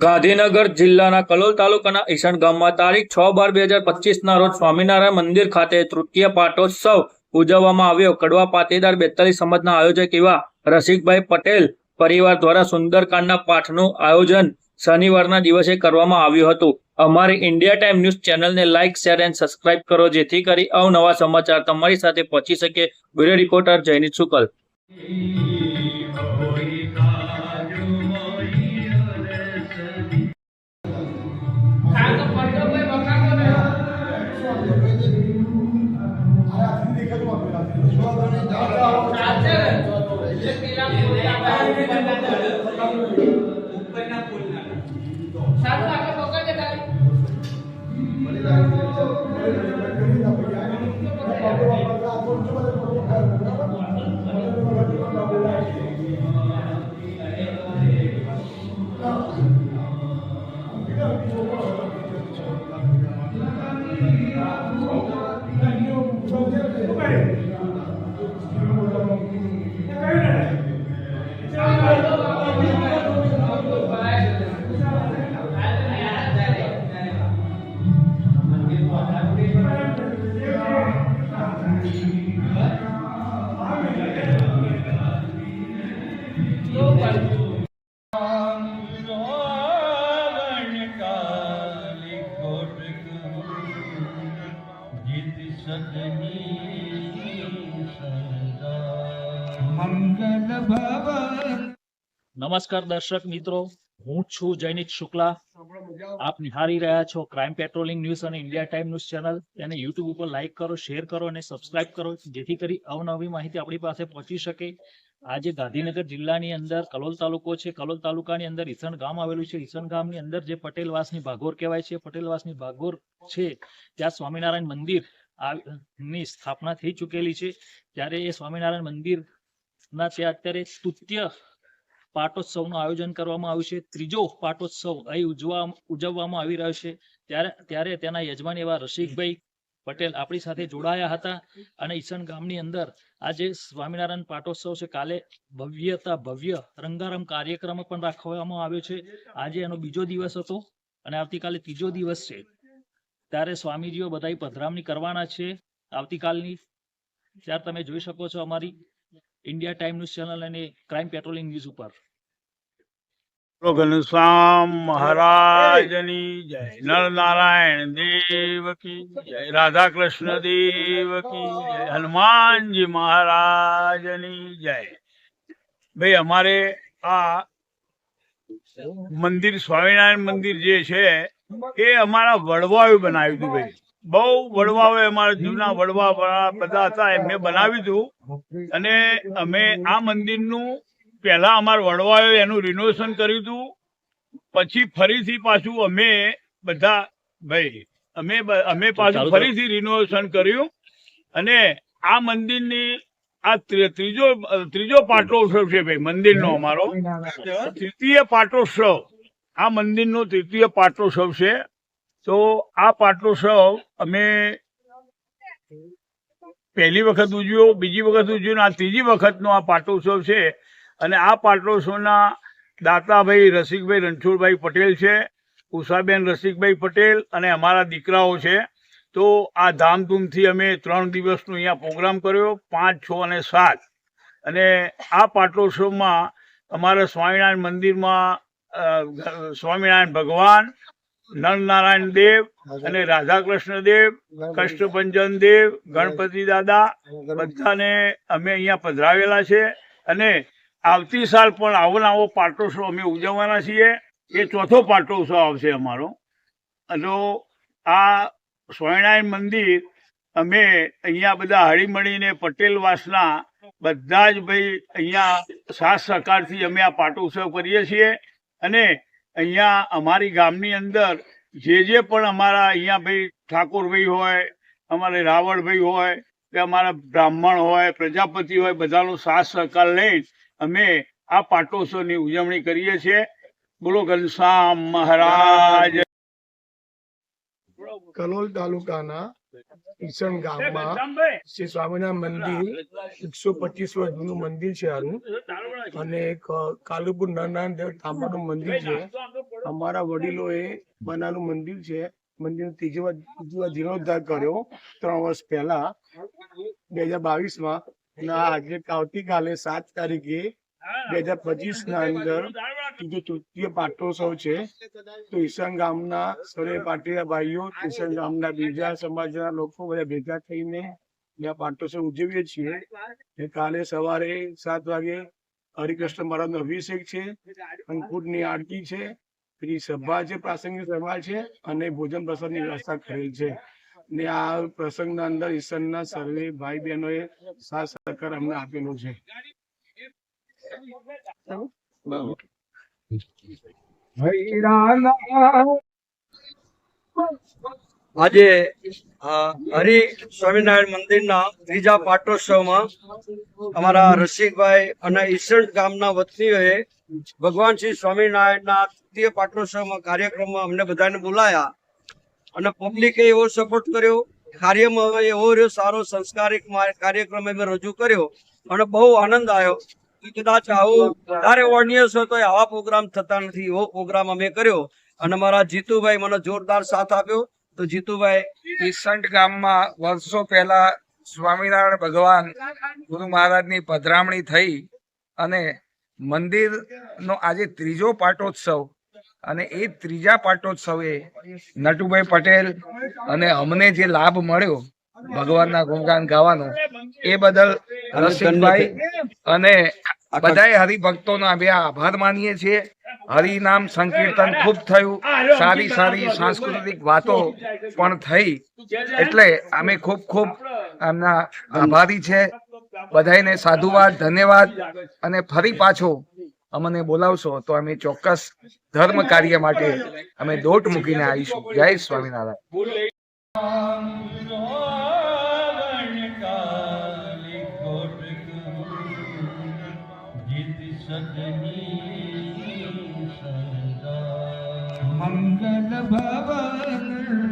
ગાંધીનગર જિલ્લાના કલોલ તાલુકાના ઈસણ ગામમાં તારીખ છ બાર બે હજાર પચીસના રોજ સ્વામિનારાયણ મંદિર ખાતે તૃતીય પાટોત્સવ ઉજવવામાં આવ્યો. કડવા પાટીદાર બેતાલીસ સમાજના આયોજક એવા રસિકભાઈ પટેલ પરિવાર દ્વારા સુંદરકાંડના પાઠનું આયોજન શનિવારના દિવસે કરવામાં આવ્યું હતું. અમારી ઇન્ડિયા ટાઈમ ન્યૂઝ ચેનલને લાઇક શેર એન્ડ સબસ્ક્રાઇબ કરો જેથી કરી અવનવા સમાચાર તમારી સાથે પહોંચી શકે. Bureau reporter Jayneet Shukla. સારું આપણે નમસ્કાર દર્શક મિત્રો, હું છું જયનીત શુક્લા. આપ નિહાળી રહ્યા છો ક્રાઇમ પેટ્રોલિંગ ન્યૂઝ અને ઇન્ડિયા ટાઈમ ન્યૂઝ ચેનલ તેને યુટ્યુબ ઉપર લાઇક કરો શેર કરો અને સબસ્ક્રાઇબ કરો, જેથી કરી અવનવી માહિતી આપણી પાસે પહોંચી શકે. આજે ગાંધીનગર જિલ્લાની અંદર કલોલ તાલુકો છે. કલોલ તાલુકાની અંદર ઈસણ ગામ આવેલું છે. ઈસણ ગામની અંદર જે પટેલવાસની ભાગોર કહેવાય છે. પટેલવાસની ભાગોર છે. ત્યાં સ્વામિનારાયણ મંદિરની સ્થાપના થઈ ચૂકેલી છે. ત્યારે એ સ્વામિનારાયણ મંદિર ના ત્યાં અત્યારે તૃતીય પાટોત્સવનું આયોજન કરવામાં આવ્યું છે. ત્રીજો પાટોત્સવ અહીં ઉજવા ઉજવવામાં આવી રહ્યો છે. ત્યારે ત્યારે તેના યજમાન એવા રસિકભાઈ પટેલ આપણી સાથે જોડાયા હતા અને ઈસન ગામની અંદર આજે સ્વામિનારાયણ પાટોત્સવ છે. કાલે ભવ્યતા ભવ્ય રંગારંગ કાર્યક્રમ પણ રાખવામાં આવ્યો છે. આજે એનો બીજો દિવસ હતો અને આવતીકાલે ત્રીજો દિવસ છે. ત્યારે સ્વામીજીઓ બધા પધરામણી કરવાના છે. આવતીકાલની ત્યારે તમે જોઈ શકો છો અમારી ઇન્ડિયા ટાઈમ ન્યૂઝ ચેનલ અને ક્રાઇમ પેટ્રોલિંગ ન્યૂઝ ઉપર. ઘનશ્યામ મહારાજની જય નરનારાયણ દેવ કી જય રાધા કૃષ્ણ દેવ કી જય હનુમાનજી મહારાજની જય. ભાઈ અમારે આ મંદિર સ્વામિનારાયણ મંદિર જે છે એ અમારા વડવાએ બનાવ્યું હતું ભાઈ. બહુ વડવાઓ અમારા જૂના વડવા બધા હતા એમને બનાવ્યું હતું. અને અમે આ મંદિરનું પહેલા અમાર વડવાએ એનું રિનોવેશન કર્યું હતું પછી ફરીથી પાછું અમે બધા ભાઈ અમે અમે પાછું ફરીથી રિનોવેશન કર્યું અને આ મંદિરની આ ત્રી- ત્રીજો ત્રીજો પાટોત્સવ છે ભાઈ મંદિરનો અમારો. તૃતીય પાટોત્સવ આ મંદિરનો તૃતીય પાટોત્સવ છે. તો આ પાટોત્સવ અમે પહેલી વખત ઉજવ્યો બીજી વખત ઉજવ્યો આ ત્રીજી વખતનો આ પાટોત્સવ છે. અને આ પાટોત્સવના દાતાભાઈ રસિકભાઈ રણછોડભાઈ પટેલ છે ઉષાબેન રસિકભાઈ પટેલ અને અમારા દીકરાઓ છે. તો આ ધામધૂમથી અમે ત્રણ દિવસનો અહીંયા પ્રોગ્રામ કર્યો પાંચ છ અને સાત. અને આ પાટલોત્સવમાં અમારા સ્વામિનારાયણ મંદિરમાં સ્વામિનારાયણ ભગવાન નરનારાયણ દેવ અને રાધા કૃષ્ણ દેવ કષ્ટભંજન દેવ ગણપતિ દાદા બધાને અમે અહીંયા પધરાવેલા છે. અને આવતી સાલ પણ આવો આવો પાટોત્સવ અમે ઉજવવાના છીએ. એ ચોથો પાટોત્સવ આવશે અમારો. અને આ સ્વામિનારાયણ મંદિર અમે અહીંયા બધા હળીમળીને પટેલવાસના બધા જ ભાઈ અહીંયા સાથ સહકારથી અમે આ પાટોત્સવ કરીએ છીએ. અને અહીંયા અમારી ગામની અંદર જે જે પણ અમારા અહીંયા ભાઈ ઠાકોરભાઈ હોય, અમારે રાવળભાઈ હોય, કે અમારા બ્રાહ્મણ હોય, પ્રજાપતિ હોય, બધાનો સાથ સહકાર લઈ અમે આ પાટોત્સવની ઉજવણી કરીએ છીએ. બોલો ઘનશ્યામ મહારાજ. કલોલ તાલુકાના ઈસણ ગામમાં શ્રી સ્વામિનારાયણ મંદિર એકસો પચીસ વર્ષ જૂનું મંદિર છે આનું. અને એક કાલુપુર નારાયણ દેવ તાંબાનું મંદિર છે. અમારા વડીલોએ બનાવેલું મંદિર છે. મંદિર ત્રીજી વાર જીર્ણોદ્ધાર કર્યો. ત્રણ વર્ષ પહેલા, બે હજાર બાવીસ માં આજે આવતીકાલે સાત તારીખે બે હજાર પચીસ ના અંદર તૃતીય પાટોત્સવ છે તો ઈશાન ગામના સર્વે પાટીદાર ભાઈઓ ઈશાન ગામના બીજા સમાજના લોકો બધા ભેગા થઈને ત્યાં પાટોત્સવ ઉજવીએ છીએ. ને કાલે સવારે સાત વાગે હરિકૃષ્ણ મહારાજનો અભિષેક છે અંકુટની આરતી છે પછી સભા છે પ્રાસંગિક સભા છે અને ભોજન પ્રસાદની વ્યવસ્થા કરેલ છે. ને આ પ્રસંગના અંદર ઈશ્વરના સર્વે ભાઈ બહેનોએ સાથ સહકાર અમને આપેલો છે. આજે હરિ સ્વામિનારાયણ મંદિરના ત્રીજા પાટોત્સવમાં અમારા રસિકભાઈ અને ઈસણ ગામના વતનીઓએ ભગવાન શ્રી સ્વામિનારાયણના તૃતીય પાટોત્સવમાં કાર્યક્રમમાં અમને બધાને બોલાયા. અને પબ્લિકે એવો સપોર્ટ કર્યો. કાર્યમાં એવો રહ્યો, સારો સંસ્કારિક કાર્યક્રમ અમે રજૂ કર્યો અને બહુ આનંદ આવ્યો. કદાચ આવું વધારે ઓડિયન્સ હોય તો આવા પ્રોગ્રામ થતા નથી. એવો પ્રોગ્રામ અમે કર્યો અને મારા જીતુભાઈ મને જોરદાર સાથ આપ્યો. તો જીતુભાઈ, ઈસંટ ગામમાં વર્ષો પહેલા સ્વામિનારાયણ ભગવાન ગુરુ મહારાજની પધરામણી થઈ અને મંદિરનો આજે ત્રીજો પાટોત્સવ અને એ ત્રીજા પાટોત્સવે નટુભાઈ પટેલ અને અમને જે લાભ મળ્યો ભગવાનના ગુણગાન ગાવાનો, એ બદલ રસિકભાઈ અને બધાય હરિભક્તોનો અમે આભાર માનીએ છીએ. હરિનામ સંકીર્તન ખૂબ થયું. સારી સારી સાંસ્કૃતિક વાતો પણ થઈ. એટલે અમે ખૂબ ખૂબ એમના આભારી છે. બધાને સાધુવાદ, ધન્યવાદ અને ફરી પાછો અમને બોલાવશો તો અમે ચોક્કસ ધર્મ કાર્ય માટે અમે દોટ મૂકીને આવીશું. જય સ્વામિનારાયણ. ભવન મંગલ